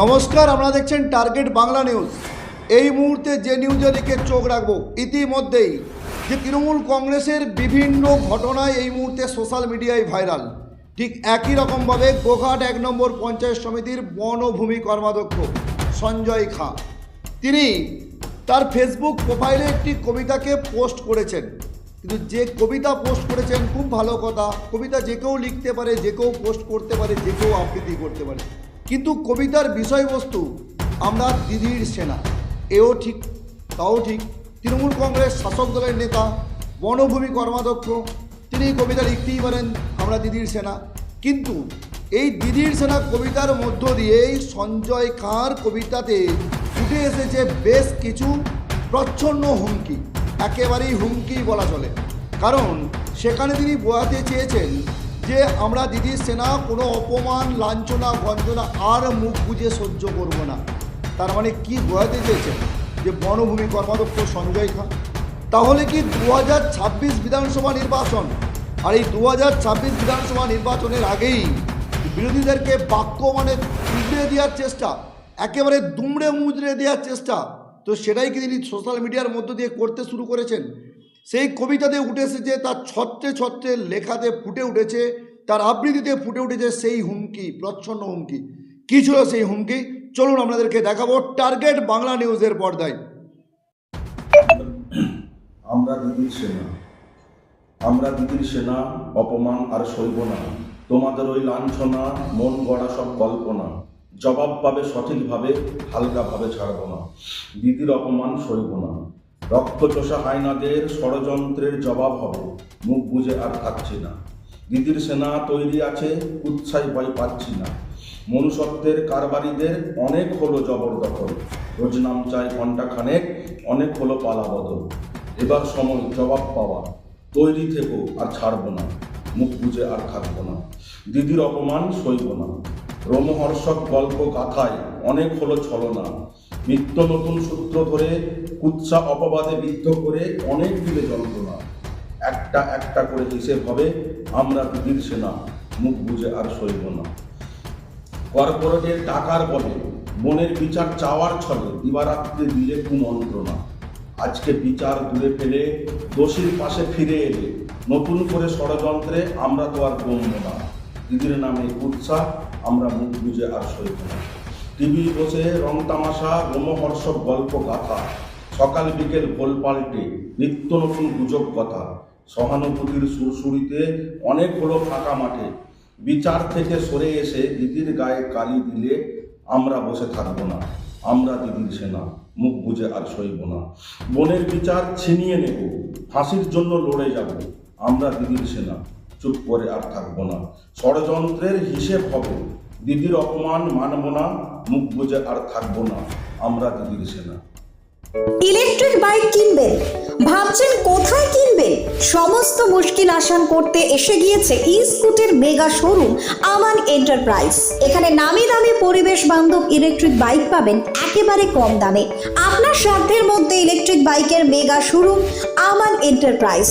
নমস্কার, আপনারা দেখছেন টার্গেট বাংলা নিউজ এই মুহূর্তে যে নিউজের দিকে চোখ রাখব, ইতিমধ্যেই যে তৃণমূল কংগ্রেসের বিভিন্ন ঘটনায় এই মুহূর্তে সোশ্যাল মিডিয়ায় ভাইরাল ঠিক একই রকমভাবে গোঘাট এক নম্বর পঞ্চায়েত সমিতির বনভূমি কর্মাধ্যক্ষ সঞ্জয় খাঁ। তিনি তার ফেসবুক প্রোফাইলে একটি কবিতাকে পোস্ট করেছেন। কিন্তু যে কবিতা পোস্ট করেছেন, খুব ভালো কথা। কবিতা যে কেউ লিখতে পারে, যে কেউ পোস্ট করতে পারে, যে কেউ আবৃত্তি করতে পারে। কিন্তু কবিতার বিষয়বস্তু আমরা দিদির সেনা। এও ঠিক, তাও ঠিক। তৃণমূল কংগ্রেস শাসক দলের নেতা, বনভূমি কর্মাধ্যক্ষ, তিনি কবিতা লিখতেই পারেন, আমরা দিদির সেনা। কিন্তু এই দিদির সেনা কবিতার মধ্য দিয়েই সঞ্জয় খাঁর কবিতাতে ফুটে এসেছে বেশ কিছু প্রচ্ছন্ন হুমকি। একেবারেই হুমকি বলা চলে। কারণ সেখানে তিনি বোঝাতে চেয়েছেন যে আমরা দিদির সেনা কোনো অপমান, লাঞ্ছনা, গঞ্জনা আর মুখ বুঝে সহ্য করব না। তার মানে কি বোঝাতে চেয়েছেন? যে বনভূমি কর্মাধ্যক্ষ সঞ্জয় খান তাহলে কি দু হাজার ছাব্বিশ বিধানসভা নির্বাচন আর এই দু হাজার ছাব্বিশ বিধানসভা নির্বাচনের আগেই বিরোধীদেরকে বাক্য মানে উজড়ে দেওয়ার চেষ্টা, একেবারে দুমড়ে মুজড়ে দেওয়ার চেষ্টা, তো সেটাই কি তিনি সোশ্যাল মিডিয়ার মধ্য দিয়ে করতে শুরু করেছেন? সেই কবিতাতে উঠে এসেছে তার ছত্রে ছত্রে লেখাতে ফুটে উঠেছে, তার আবৃত্তিতে ফুটে উঠেছে সেই হুমকি, প্রচ্ছন্ন হুমকি। কী ছিল সেই হুমকি? চলুন আপনাদেরকে দেখাবো টার্গেট বাংলা নিউজের পর্দায়। আমরা দিদির সেনা। আমরা দিদির সেনা, অপমান আর সইব না। তোমাদের ওই লাঞ্ছনা, মন গড়া সব কল্পনা। জবাব পাবে সঠিকভাবে, হালকাভাবে ছাড়ব না। দিদির অপমান সইব না। রক্তচোষা হায়নাদের ষড়যন্ত্রের জবাব হবে। মুখ বুঝে আর থাকছি না। দিদির সেনা তৈরি আছে, উৎসাহী ভয় পাচ্ছি না। মনুষ্যত্বের কারবারিদের অনেক হলো জবরদখল। রোজ নাম চাই ঘণ্টা খানেক, অনেক হলো পালা বদল। এবার সময়, জবাব পাওয়া। তৈরি থেকো আর ছাড়বো না। মুখ বুঝে আর থাকব না। দিদির অপমান সইব না। রোমহর্ষক গল্প গাথায়, অনেক হলো ছলনা। নিত্য নতুন সূত্র ধরে কুৎসা অপবাদে বিদ্ধ করে অনেক দিলে যন্ত্রণা। একটা একটা করে হিসেব হবে, আমরা দিদির সেনা, মুখ বুঝে আর সইব না। কর্পোরেটের টাকার বলে মনের বিচার চাওয়ার ছলে দিবারাত্রে দিলে কুমন্ত্রণা। আজকে বিচার দূরে ফেলে দোষীর পাশে ফিরে এলে নতুন করে ষড়যন্ত্রে আমরা তো আর কমব না। দিদির নামে উৎসাহ আমরা মুখ বুঝে আর সইব না। টিভি বসে রং তামাশা, রোমহর্ষক গল্প গাথা, সকাল বিকেল ভোল পাল্টে, নিত্য নতুন গুজব কথা। সহানুভূতির সুরসুরিতে অনেক হলো ফাঁকা মাঠে। বিচার থেকে সরে এসে দিদির গায়ে কালি দিলে আমরা বসে থাকব না। আমরা দিদির সেনা, মুখ বুঝে আর সইব না। বনের বিচার ছিনিয়ে নেব, ফাঁসির জন্য লড়ে যাব। আমরা দিদির সেনা, চুপ করে আর থাকব না। ষড়যন্ত্রের হিসেব হবে। দিদির অপমান মানব না, মুখ বুঝে আর থাকব না। আমরা দিদির সেনা। ইলেকট্রিক বাইক কিনবেন? ভাবছেন কোথায় কিনবেন? সমস্ত মুশকিল আসান করতে এসে গিয়েছে ই স্কুটের মেগা শোরুম, আমান এন্টারপ্রাইজ। এখানে নামি দামি পরিবেশ বান্ধব ইলেকট্রিক বাইক পাবেন একেবারে কম দামে। আপনার সাধ্যের মধ্যে ইলেকট্রিক বাইকের মেগা শোরুম, আমান এন্টারপ্রাইজ।